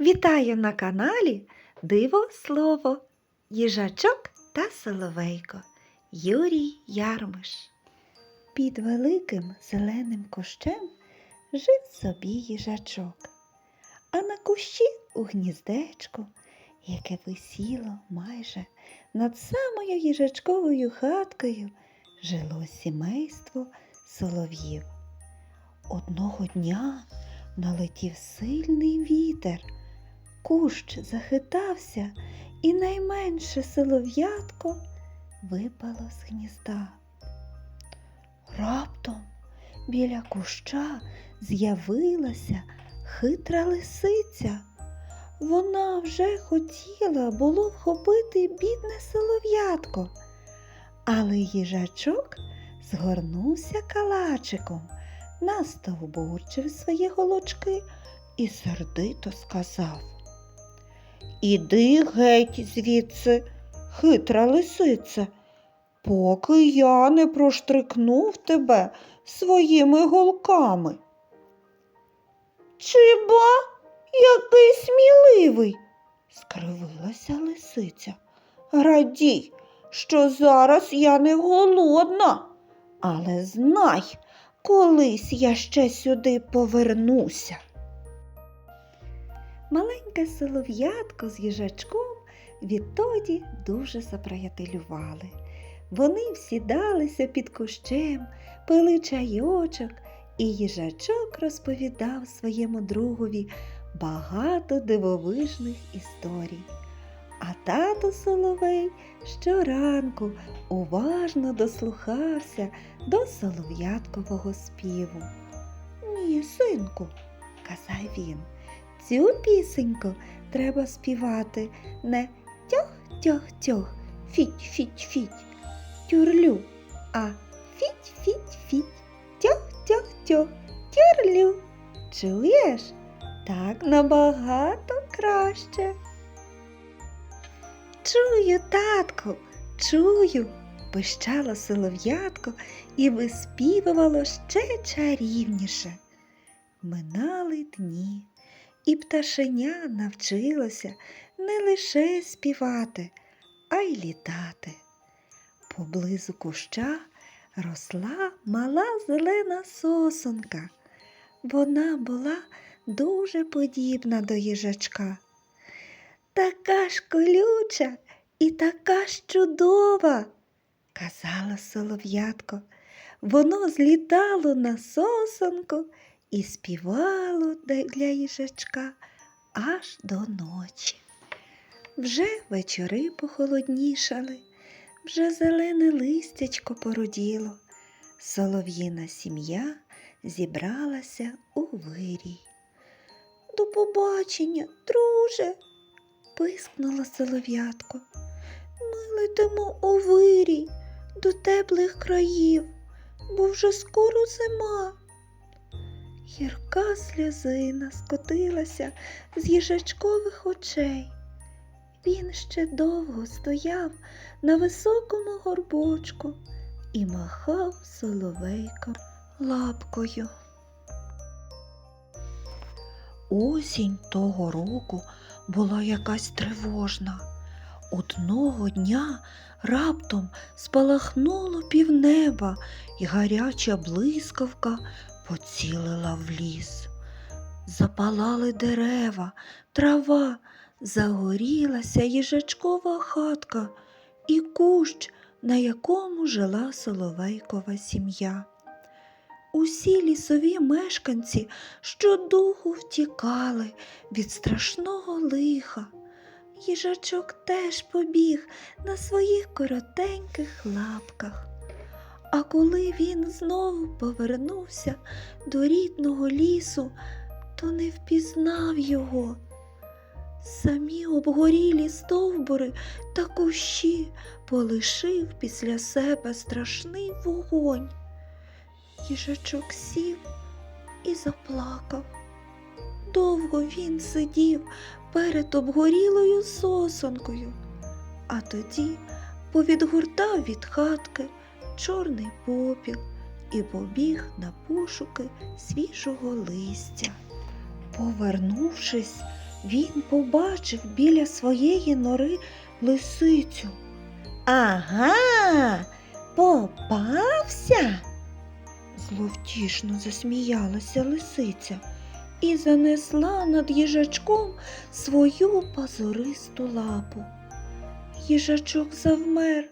Вітаю на каналі Диво Слово, їжачок та соловейко Юрій Ярмиш. Під великим зеленим кущем жив собі їжачок, а на кущі у гніздечку, яке висіло майже над самою їжачковою хаткою, жило сімейство солов'їв. Одного дня налетів сильний вітер. Кущ захитався, і найменше солов'ятко випало з гнізда. Раптом біля куща з'явилася хитра лисиця. Вона вже хотіла було вхопити бідне солов'ятко, але їжачок згорнувся калачиком, настовбурчив свої голочки і сердито сказав Іди геть звідси, хитра лисице, поки я не проштрикнув тебе своїми голками. Чи ба який сміливий? скривилася лисиця. Радій, що зараз я не голодна, але знай, колись я ще сюди повернуся. Маленьке солов'ятко з їжачком відтоді дуже заприятелювали. Вони всідалися під кущем, пили чайочок, і їжачок розповідав своєму другові багато дивовижних історій. А тато Соловей щоранку уважно дослухався до солов'яткового співу. Ні, синку, казав він. Цю пісеньку треба співати не тьох-тьох-тьох, фіть-фіть-фіть, тюрлю, а фіть-фіть-фіть, тьох-тьох-тьох, тюрлю. Чуєш? Так набагато краще. Чую, татку, чую, пищало солов'ятко і виспівувало ще чарівніше. Минали дні і пташеня навчилося не лише співати, а й літати. Поблизу куща росла мала зелена сосонка. Вона була дуже подібна до їжачка. Така ж колюча і така ж чудова, казала солов'ятко. Воно злітало на сосонку і співало для їжачка аж до ночі. Вже вечори похолоднішали, вже зелене листячко породіло. Солов'їна сім'я зібралася у вирій. До побачення, друже, пискнула солов'ятко. Ми летимо у вирій до теплих країв, бо вже скоро зима. Гірка сльозина скотилася з їжачкових очей. Він ще довго стояв на високому горбочку і махав соловейком лапкою. Осінь того року була якась тривожна. Одного дня раптом спалахнуло півнеба, і гаряча блискавка поцілила в ліс. Запалали дерева, трава, загорілася їжачкова хатка і кущ, на якому жила соловейкова сім'я. Усі лісові мешканці щодуху втікали від страшного лиха. Їжачок теж побіг на своїх коротеньких лапках. А коли він знову повернувся до рідного лісу, то не впізнав його. Самі обгорілі стовбури та кущі полишив після себе страшний вогонь. Їжачок сів і заплакав. Довго він сидів перед обгорілою сосонкою, а тоді повідгортав від хатки чорний попіл і побіг на пошуки свіжого листя. Повернувшись він побачив біля своєї нори лисицю. Ага, попався. Зловтішно засміялася лисиця і занесла над їжачком свою пазуристу лапу. Їжачок завмер,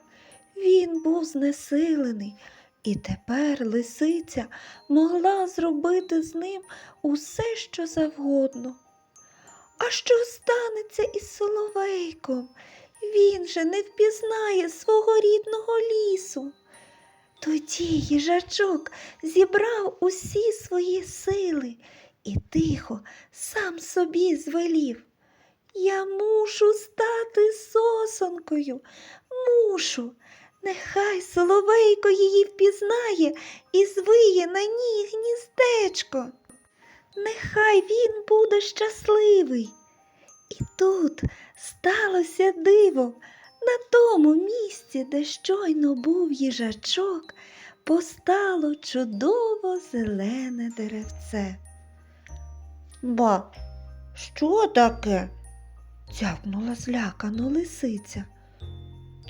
він був знесилений, і тепер лисиця могла зробити з ним усе, що завгодно. А що станеться із соловейком? Він же не впізнає свого рідного лісу. Тоді їжачок зібрав усі свої сили і тихо сам собі звелів. Я мушу стати сосонкою, мушу. Нехай соловейко її впізнає і звиє на ній гніздечко. Нехай він буде щасливий. І тут сталося диво. На тому місці, де щойно був їжачок, постало чудово зелене деревце. Ба, що таке? цявкнула злякано лисиця.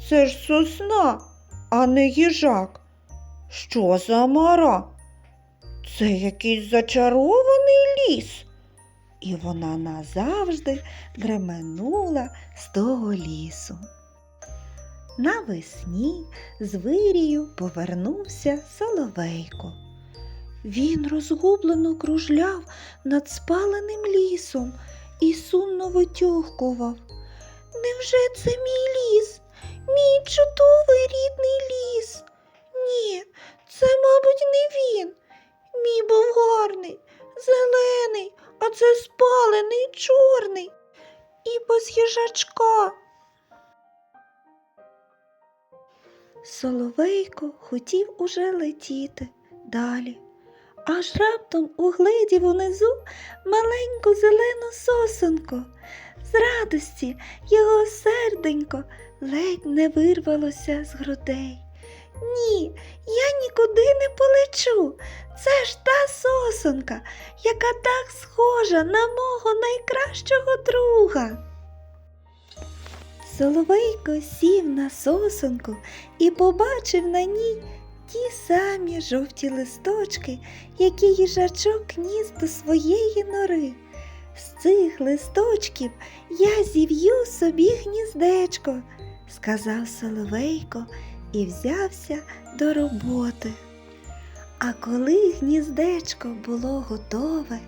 Це ж сосна, а не їжак. Що за мара? Це якийсь зачарований ліс. І вона назавжди дременула з того лісу. Навесні з вирію повернувся Соловейко. Він розгублено кружляв над спаленим лісом і сумно витьохкував. Невже це мій ліс? Мій чудовий рідний ліс? Ні, це, мабуть, не він. Мій був гарний, зелений, а це спалений чорний. І без їжачка. Соловейко хотів уже летіти далі, аж раптом угледів унизу маленьку зелену сосонку. З радості його серденько ледь не вирвалося з грудей. Ні, я нікуди не полечу. Це ж та сосонка, яка так схожа на мого найкращого друга. Соловейко сів на сосонку і побачив на ній ті самі жовті листочки, які їжачок ніс до своєї нори. Цих листочків я зів'ю собі гніздечко, сказав Соловейко і взявся до роботи. А коли гніздечко було готове,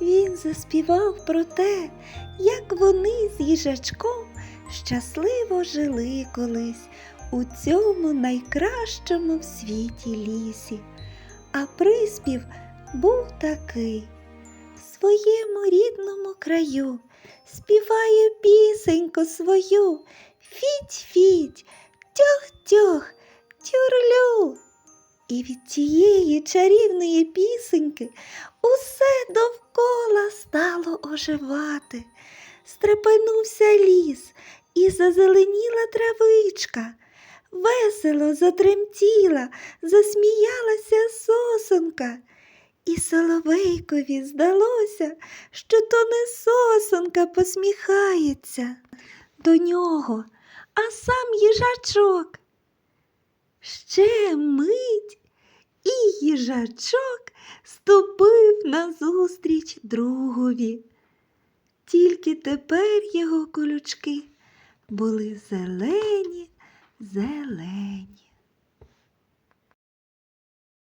він заспівав про те, як вони з їжачком щасливо жили колись у цьому найкращому в світі лісі. А приспів був такий. Своєму рідному краю співає пісеньку свою. Фіть-фіть, тьох-тьох, тюрлю. І від тієї чарівної пісеньки усе довкола стало оживати. Стрепенувся ліс і зазеленіла травичка. Весело затремтіла, засміялася сосонка. І Соловейкові здалося, що то не сосонка посміхається до нього, а сам їжачок. Ще мить, і їжачок ступив назустріч другові. Тільки тепер його колючки були зелені, зелені.